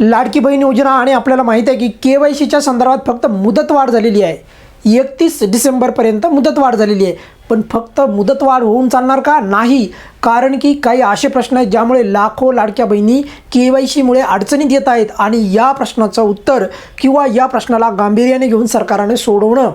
लाडकी बहीण योजना आणि आपल्याला माहीत आहे की के वाय सीच्या संदर्भात फक्त मुदतवाढ झालेली आहे. एकतीस डिसेंबरपर्यंत मुदतवाढ झालेली आहे. पण फक्त मुदतवाढ होऊन चालणार का? नाही. कारण की काही असे प्रश्न आहेत ज्यामुळे लाखो लाडक्या बहिणी के वाय सीमुळे अडचणीत येत आहेत आणि या प्रश्नाचं उत्तर किंवा या प्रश्नाला गांभीर्याने घेऊन सरकारने सोडवणं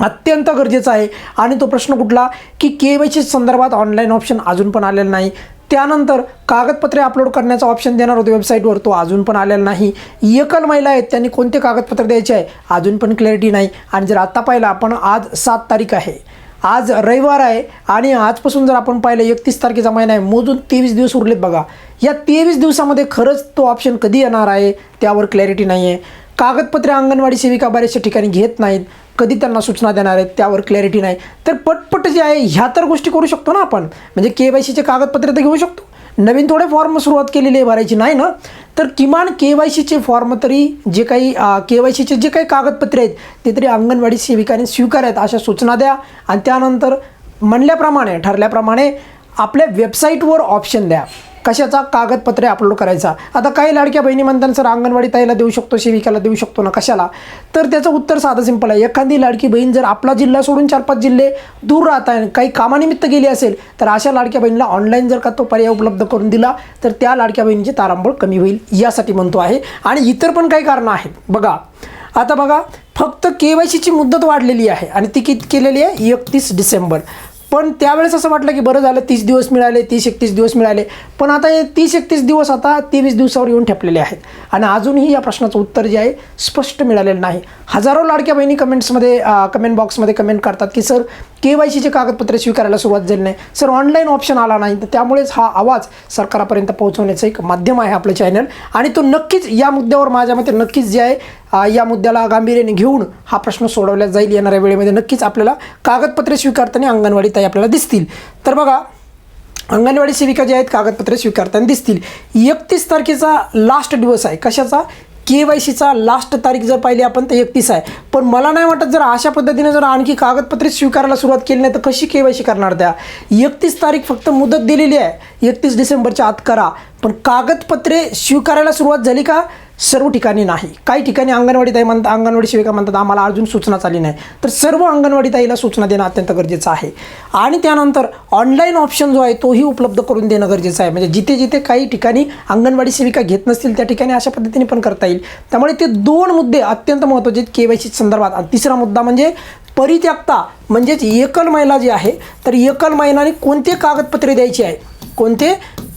अत्यंत गरजेचं आहे. आणि तो प्रश्न कुठला? की के वाय सी संदर्भात ऑनलाईन ऑप्शन अजून पण आलेला नाही. त्यानंतर कागदपत्रे अपलोड करण्याचा ऑप्शन देणार होते वेबसाईटवर तो अजून पण आलेला नाही. एकल महिला आहेत त्यांनी कोणते कागदपत्र द्यायचे आहे? अजून पण क्लॅरिटी नाही. आणि जर आत्ता पाहिलं आपण आज सात तारीख आहे. आज रविवार आहे आणि आजपासून जर आपण पाहिलं एकतीस तारखेचा महिना आहे. मोजून तेवीस दिवस उरलेत बघा. या तेवीस दिवसामध्ये खरंच तो ऑप्शन कधी येणार आहे? त्यावर क्लॅरिटी नाही आहे कागदपत्रे अंगणवाडी सेविका बऱ्याचशा ठिकाणी घेत नाहीत. कधी त्यांना सूचना देणार आहेत त्यावर क्लॅरिटी नाही. तर पटपट जे आहे ह्या तर गोष्टी करू शकतो ना आपण. म्हणजे के वाय सीचे कागदपत्रे तर घेऊ शकतो. नवीन थोडे फॉर्म सुरुवात केलेली आहे भरायची नाही ना? तर किमान के वाय सीचे फॉर्म तरी जे काही के वाय सीचे जे काही कागदपत्रे आहेत ते तरी अंगणवाडी सेविकाने स्वीकारायत अशा सूचना द्या. आणि त्यानंतर म्हणल्याप्रमाणे ठरल्याप्रमाणे आपल्या वेबसाईटवर ऑप्शन द्या. कशाचा कागदपत्रे अपलोड करायचा? आता काही लाडक्या बहिणी म्हणतात सर अंगणवाडी ताईला देऊ शकतो सेविकाला देऊ शकतो ना कशाला? तर त्याचं उत्तर साधं सिंपल आहे. एखादी लाडकी बहीण जर आपला जिल्हा सोडून चार पाच जिल्हे दूर राहत आहे काही कामानिमित्त गेली असेल तर अशा लाडक्या बहिणीला ऑनलाईन जर का तो पर्याय उपलब्ध करून दिला तर त्या लाडक्या बहिणीची तारांबळ कमी होईल यासाठी म्हणतो आहे. आणि इतर पण काही कारणं आहेत. बघा आता बघा फक्त के वाय सीची मुदत वाढलेली आहे आणि ती किती केलेली आहे? एकतीस डिसेंबर. पण त्यावेळेस असं वाटलं की बरं झालं तीस दिवस मिळाले तीस एकतीस दिवस मिळाले. पण आता हे तीस एकतीस दिवस आता तेवीस दिवसावर येऊन ठेपलेले आहेत. आणि अजूनही या प्रश्नाचं उत्तर जे आहे स्पष्ट मिळालेलं नाही. हजारो लाडक्या बहिणी कमेंट्समध्ये कमेंट बॉक्समध्ये कमेंट करतात की सर के वाय सीचे कागदपत्रे स्वीकारायला सुरुवात झाली नाही. सर ऑनलाईन ऑप्शन आला नाही. तर त्यामुळेच हा आवाज सरकारापर्यंत पोहोचवण्याचं एक माध्यम आहे आपलं चॅनल. आणि तो नक्कीच या मुद्द्यावर माझ्या मते नक्कीच जे आहे या मुद्द्याला गांभीर्याने घेऊन हा प्रश्न सोडवला जाईल येणाऱ्या वेळेमध्ये. नक्कीच आपल्याला कागदपत्रे स्वीकारताना अंगणवाडी ताई आपल्याला दिसतील. तर बघा अंगणवाडी सेविका जे आहेत कागदपत्रे स्वीकारताना दिसतील. एकतीस तारखेचा लास्ट दिवस आहे. कशाचा? के वाय सीचा लास्ट तारीख जर पाहिली आपण तर एकतीस आहे. पण मला नाही वाटत जर अशा पद्धतीने जर आणखी कागदपत्रे स्वीकारायला सुरुवात केली नाही तर कशी के वाय सी करणार त्या? एकतीस तारीख फक्त मुदत दिलेली आहे. एकतीस डिसेंबरच्या आत करा. पण कागदपत्रे स्वीकारायला सुरुवात झाली का? सर्व ठिकाणी नाही. काही ठिकाणी अंगणवाडी ताई म्हणतात अंगणवाडी सेविका म्हणतात आम्हाला अजून सूचना चालली नाही. तर सर्व अंगणवाडी ताईला सूचना देणं अत्यंत गरजेचं आहे. आणि त्यानंतर ऑनलाईन ऑप्शन जो आहे तोही उपलब्ध करून देणं गरजेचं आहे. म्हणजे जिथे जिथे काही ठिकाणी अंगणवाडी सेविका घेत नसतील त्या ठिकाणी अशा पद्धतीने पण करता येईल. त्यामुळे ते दोन मुद्दे अत्यंत महत्त्वाचे आहेत के वाय सी संदर्भात. आणि तिसरा मुद्दा म्हणजे परित्यागता म्हणजेच एकल महिला जी आहे तर एकल महिलाने कोणते कागदपत्रे द्यायची आहे? कोणते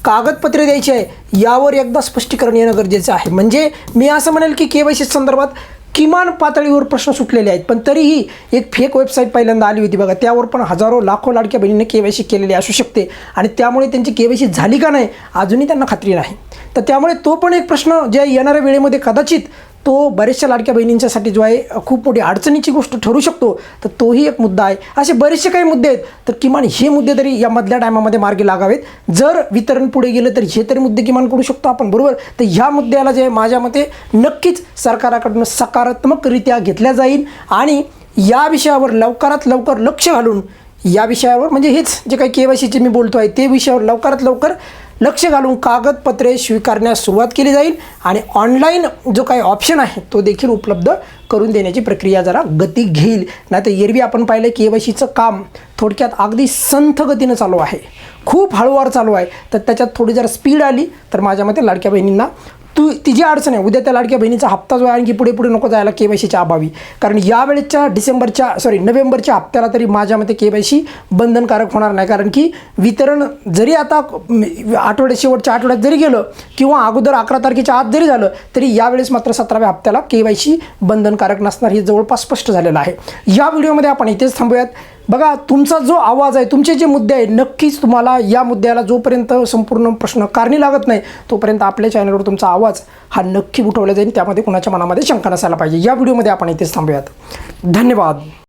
कागदपत्रे द्यायची आहे? यावर एकदा स्पष्टीकरण येणं गरजेचं आहे. म्हणजे मी असं म्हणेल की के वाय सी संदर्भात किमान पातळीवर प्रश्न सुटलेले आहेत. पण तरीही एक फेक वेबसाईट पहिल्यांदा आली होती बघा. त्यावर पण हजारो लाखो लाडक्या बहिणींनी के वाय सी केलेली असू शकते. आणि त्यामुळे त्यांची के वाय सी झाली का नाही अजूनही त्यांना खात्री नाही. तर त्यामुळे तो पण एक प्रश्न ज्या येणाऱ्या वेळेमध्ये कदाचित तो बऱ्याचशा लाडक्या बहिणींच्यासाठी जो आहे खूप मोठी अडचणीची गोष्ट ठरू शकतो. तर तोही एक मुद्दा आहे. असे बरेचसे काही मुद्दे आहेत. तर किमान हे मुद्दे तरी या मधल्या टायमामध्ये मार्गी लागावेत. जर वितरण पुढे गेलं तर हे तरी मुद्दे किमान करू शकतो आपण बरोबर? तर ह्या मुद्द्याला जे आहे माझ्या मते नक्कीच सरकाराकडून सकारात्मकरित्या घेतल्या जाईल आणि या विषयावर लवकरात लवकर लक्ष घालून या विषयावर म्हणजे हेच जे काही के वाय सीचे मी बोलतो आहे ते विषयावर लवकरात लवकर लक्ष घालून कागदपत्रे स्वीकारण्यास सुरुवात केली जाईल आणि ऑनलाईन जो काही ऑप्शन आहे तो देखील उपलब्ध करून देण्याची प्रक्रिया जरा गती घेईल. नाही तर एरवी आपण पाहिलं के वाय सीचं काम थोडक्यात अगदी संथ गतीनं चालू आहे. खूप हळूवार चालू आहे. तर त्याच्यात थोडी जर स्पीड आली तर माझ्या मते लाडक्या बहिणींना तू तिची अडचण आहे. उद्या त्या लाडक्या बहिणीचा हप्ता जो आहे आणखी पुढे पुढे नको जायला के वाय सीच्या अभावी. कारण यावेळेच्या डिसेंबरच्या सॉरी नोव्हेंबरच्या हप्त्याला तरी माझ्या मते के वाय सी बंधनकारक होणार नाही. कारण की वितरण जरी आता आठवड्या शेवटच्या आठवड्यात जरी गेलं किंवा अगोदर अकरा तारखेच्या आत जरी झालं तरी यावेळेस मात्र सतराव्या हप्त्याला के वाय सी बंधनकारक नसणार हे जवळपास स्पष्ट झालेलं आहे. या व्हिडिओमध्ये आपण इथेच थांबूयात. बघा तुमचा जो आवाज आहे तुमचे जे मुद्दे आहेत नक्कीच तुम्हाला या मुद्द्याला जोपर्यंत संपूर्ण प्रश्न कारणी लागत नाही तोपर्यंत आपल्या चॅनलवर तुमचा आवाज हा नक्की उठवला जाईल. त्यामध्ये कुणाच्या मनामध्ये शंका नसायला पाहिजे. या व्हिडिओमध्ये आपण इथेच थांबूयात. धन्यवाद.